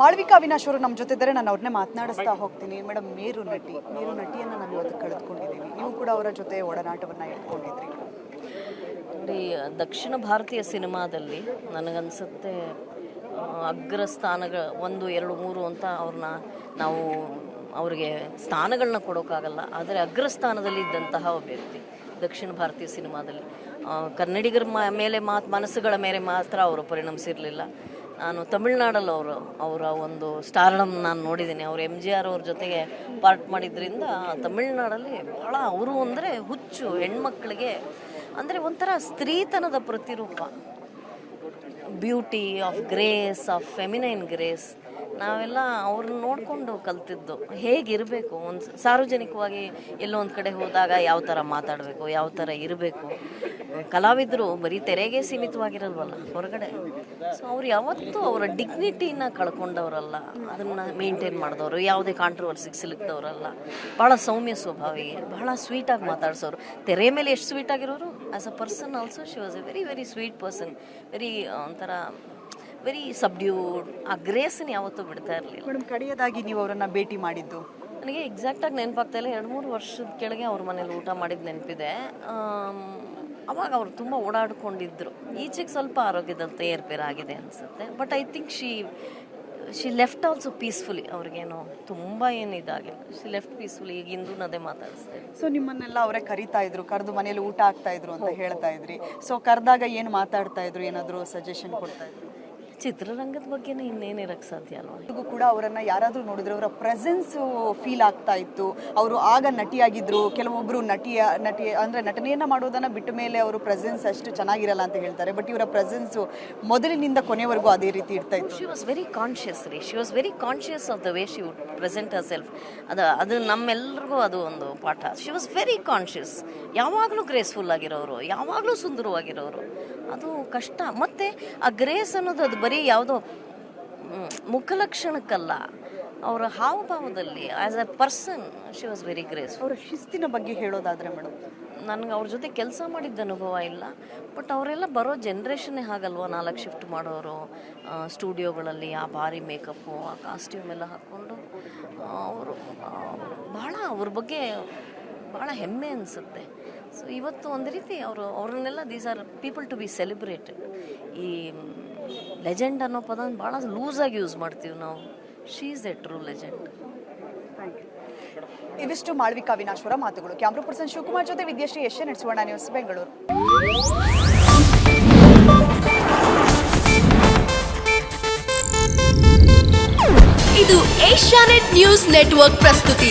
ಮಾಳ್ವಿಕಾ ಅವಿನಾಶ್ ಅವರು ನಮ್ಮ ಜೊತೆ ಇದ್ದಾರೆ. ನಾನು ಅವ್ರನ್ನೇ ಮಾತನಾಡಿಸ್ತಾ ಹೋಗ್ತೀನಿ. ಮೇಡಮ್, ಮೇರು ನಟಿ. ಮೇರು ನಟಿಯನ್ನು ನಾನು ಇವತ್ತು ಕಳೆದುಕೊಂಡಿದ್ದೀನಿ. ನೀವು ಕೂಡ ಅವರ ಜೊತೆ ಒಡನಾಟವನ್ನು ಇಟ್ಕೊಂಡಿದ್ರಿ. ನೋಡಿ, ದಕ್ಷಿಣ ಭಾರತೀಯ ಸಿನಿಮಾದಲ್ಲಿ ನನಗನ್ಸುತ್ತೆ ಅಗ್ರ ಸ್ಥಾನಗಳ ಒಂದು, ಎರಡು, ಮೂರು ಅಂತ ಅವ್ರನ್ನ ನಾವು ಅವರಿಗೆ ಸ್ಥಾನಗಳನ್ನ ಕೊಡೋಕ್ಕಾಗಲ್ಲ ಆದರೆ ಅಗ್ರ ಸ್ಥಾನದಲ್ಲಿ ಇದ್ದಂತಹ ಒಬ್ಬ ವ್ಯಕ್ತಿ ದಕ್ಷಿಣ ಭಾರತೀಯ ಸಿನಿಮಾದಲ್ಲಿ. ಕನ್ನಡಿಗರ ಮೇಲೆ ಮಾತು, ಮನಸ್ಸುಗಳ ಮೇಲೆ ಮಾತ್ರ ಅವರು ಪರಿಣಮಿಸಿರಲಿಲ್ಲ. ನಾನು ತಮಿಳ್ನಾಡಲ್ಲಿ ಅವರು, ಅವರ ಒಂದು ಸ್ಟಾರ್ಡಮ್ ನಾನು ನೋಡಿದ್ದೀನಿ. ಅವರು ಎಂ ಜಿ ಆರ್ ಅವ್ರ ಜೊತೆಗೆ ಪಾರ್ಟ್ ಮಾಡಿದ್ರಿಂದ ತಮಿಳ್ನಾಡಲ್ಲಿ ಭಾಳ ಅವರು ಅಂದರೆ ಹುಚ್ಚು, ಹೆಣ್ಮಕ್ಳಿಗೆ ಅಂದರೆ ಒಂಥರ ಸ್ತ್ರೀತನದ ಪ್ರತಿರೂಪ. Beauty of grace of feminine grace ನಾವೆಲ್ಲ ಅವ್ರನ್ನ ನೋಡಿಕೊಂಡು ಕಲ್ತಿದ್ದು. ಹೇಗಿರಬೇಕು? ಒಂದು ಸಾರ್ವಜನಿಕವಾಗಿ ಎಲ್ಲೋ ಒಂದು ಕಡೆ ಹೋದಾಗ ಯಾವ ಥರ ಮಾತಾಡಬೇಕು, ಯಾವ ಥರ ಇರಬೇಕು? ಕಲಾವಿದರು ಬರೀ ತೆರೆಗೆ ಸೀಮಿತವಾಗಿರಲ್ವಲ್ಲ, ಹೊರಗಡೆ. ಸೊ ಅವ್ರು ಯಾವತ್ತೂ ಅವರ ಡಿಗ್ನಿಟಿನ ಕಳ್ಕೊಂಡವರಲ್ಲ. ಅದನ್ನು ಮೇಂಟೈನ್ ಮಾಡಿದವರು, ಯಾವುದೇ ಕಾಂಟ್ರವರ್ಸಿಗೆ ಸಿಲುಕಿದವರಲ್ಲ. ಭಾಳ ಸೌಮ್ಯ ಸ್ವಭಾವಿ ಬಹಳ ಸ್ವೀಟಾಗಿ ಮಾತಾಡ್ಸೋರು. ತೆರೆ ಮೇಲೆ ಎಷ್ಟು ಸ್ವೀಟ್ ಆಗಿರೋರು? As a person also she was a very very sweet person very ಒಂಥರ ವೆರಿ ಸಬ್ಡ್ಯೂಡ್ ಆ ಗ್ರೇಸನ್ನ ಯಾವತ್ತೂ ಬಿಡ್ತಾ ಇರಲಿಲ್ಲ. ಮೇಡಮ್ ಕಡೆಯದಾಗಿ ನೀವು ಅವರನ್ನು ಭೇಟಿ ಮಾಡಿದ್ದು? ನನಗೆ ಎಕ್ಸಾಕ್ಟಾಗಿ ನೆನಪಾಗ್ತಾ ಇಲ್ಲ. ಎರಡು ಮೂರು ವರ್ಷದ ಕೆಳಗೆ ಅವ್ರ ಮನೇಲಿ ಊಟ ಮಾಡಿದ ನೆನಪಿದೆ. ಅವಾಗ ಅವರು ತುಂಬ ಓಡಾಡ್ಕೊಂಡಿದ್ರು. ಈಚೆಗೆ ಸ್ವಲ್ಪ ಆರೋಗ್ಯದಲ್ಲಿ ಏರ್ಪೇರಾಗಿದೆ ಅನಿಸುತ್ತೆ. But I think she she left also peacefully ಅವ್ರಿಗೇನು ತುಂಬ ಏನು ಇದಾಗಿಲ್ಲ. ಶಿ ಲೆಫ್ಟ್ ಪೀಸ್ಫುಲಿ ಈಗ ಇಂದು ಅದೇ ಮಾತಾಡಿಸ್ತಾ ಇದ್ದೀನಿ ಸೊ ನಿಮ್ಮನ್ನೆಲ್ಲ ಅವರೇ ಕರಿತಾ ಇದ್ರು ಕರೆದು ಮನೇಲಿ ಊಟ ಆಗ್ತಾ ಇದ್ರು ಅಂತ ಹೇಳ್ತಾ ಇದ್ರಿ. ಸೊ ಕರೆದಾಗ ಏನು ಮಾತಾಡ್ತಾ ಇದ್ರು? ಏನಾದರೂ ಸಜೆಷನ್ ಕೊಡ್ತಾ ಇದ್ರು? ಚಿತ್ರರಂಗದ ಬಗ್ಗೆನೇ ಇನ್ನೇನಿರಕ್ಕೆ ಸಾಧ್ಯ ಅಲ್ವಾ? ಕೂಡ ಅವರನ್ನ ಯಾರಾದರೂ ನೋಡಿದ್ರೆ ಅವರ ಪ್ರೆಸೆನ್ಸ್ ಫೀಲ್ ಆಗ್ತಾ ಇತ್ತು. ಅವರು ಆಗ ನಟಿಯಾಗಿದ್ರು. ಕೆಲವೊಬ್ಬರು ನಟಿಯ ನಟಿ ಅಂದ್ರೆ ನಟನೆಯನ್ನ ಮಾಡೋದನ್ನ ಬಿಟ್ಟ ಮೇಲೆ ಅವರು ಪ್ರೆಸೆನ್ಸ್ ಅಷ್ಟು ಚೆನ್ನಾಗಿರಲ್ಲ ಅಂತ ಹೇಳ್ತಾರೆ. ಬಟ್ ಇವರ ಪ್ರೆಸೆನ್ಸ್ ಮೊದಲಿನಿಂದ ಕೊನೆವರೆಗೂ ಅದೇ ರೀತಿ ಇರ್ತಾ ಇತ್ತು. ಶಿ ವಾಸ್ ವೆರಿ ಕಾನ್ಷಿಯಸ್ ರೀ. She was very conscious of the way she would present herself ಅದು ಅದು ನಮ್ಮೆಲ್ಲರಿಗೂ ಅದು ಒಂದು ಪಾಠ. ಶಿ ವಾಸ್ ವೆರಿ ಕಾನ್ಷಿಯಸ್ ಯಾವಾಗಲೂ ಗ್ರೇಸ್ಫುಲ್ ಆಗಿರೋರು. ಯಾವಾಗಲೂ ಸುಂದರವಾಗಿರೋರು. ಅದು ಕಷ್ಟ. ಮತ್ತು ಆ ಗ್ರೇಸ್ ಅನ್ನೋದು ಅದು ಬರೀ ಯಾವುದೋ ಮ್, ಮುಖಲಕ್ಷಣಕ್ಕಲ್ಲ ಅವರ ಹಾವಭಾವದಲ್ಲಿ as a person she was very grace ಅವರ ಶಿಸ್ತಿನ ಬಗ್ಗೆ ಹೇಳೋದಾದರೆ ಮೇಡಮ್? ನನಗೆ ಅವ್ರ ಜೊತೆ ಕೆಲಸ ಮಾಡಿದ್ದ ಅನುಭವ ಇಲ್ಲ ಬಟ್ ಅವರೆಲ್ಲ ಬರೋ ಜನ್ರೇಷನ್ನೇ ಹಾಗಲ್ವ ನಾಲ್ಕು ಶಿಫ್ಟ್ ಮಾಡೋರು ಸ್ಟುಡಿಯೋಗಳಲ್ಲಿ ಆ ಭಾರಿ ಮೇಕಪ್ಪು ಆ ಕಾಸ್ಟ್ಯೂಮ್ ಎಲ್ಲ ಹಾಕ್ಕೊಂಡು ಅವರು ಭಾಳ ಅವ್ರ ಬಗ್ಗೆ ಭಾಳ ಹೆಮ್ಮೆ ಅನಿಸುತ್ತೆ. ಸೊ ಇವತ್ತು ಒಂದು ರೀತಿ ಅವರು ಅವ್ರನ್ನೆಲ್ಲ these are people to be celebrated ಈ ಲೆಜೆಂಡ್ ಅನ್ನೋ ಪದ ಭಾಳ ಲೂಸಾಗಿ ಯೂಸ್ ಮಾಡ್ತೀವಿ ನಾವು. She is a true legend ಇವಿಷ್ಟು ಮಾಳ್ವಿಕಾ ವಿನಾಶ್ವರ ಮಾತುಗಳು. ಕ್ಯಾಮ್ರಾ ಪರ್ಸನ್ ಶಿವಕುಮಾರ್ ಜೊತೆ ವಿದ್ಯಾಶ್ರೀ ಯಶನ್ ನಡೆಸುವಣ ನ್ಯೂಸ್ ಬೆಂಗಳೂರು. ಇದು ಏಷ್ಯಾನೆಟ್ ನ್ಯೂಸ್ ನೆಟ್ವರ್ಕ್ ಪ್ರಸ್ತುತಿ.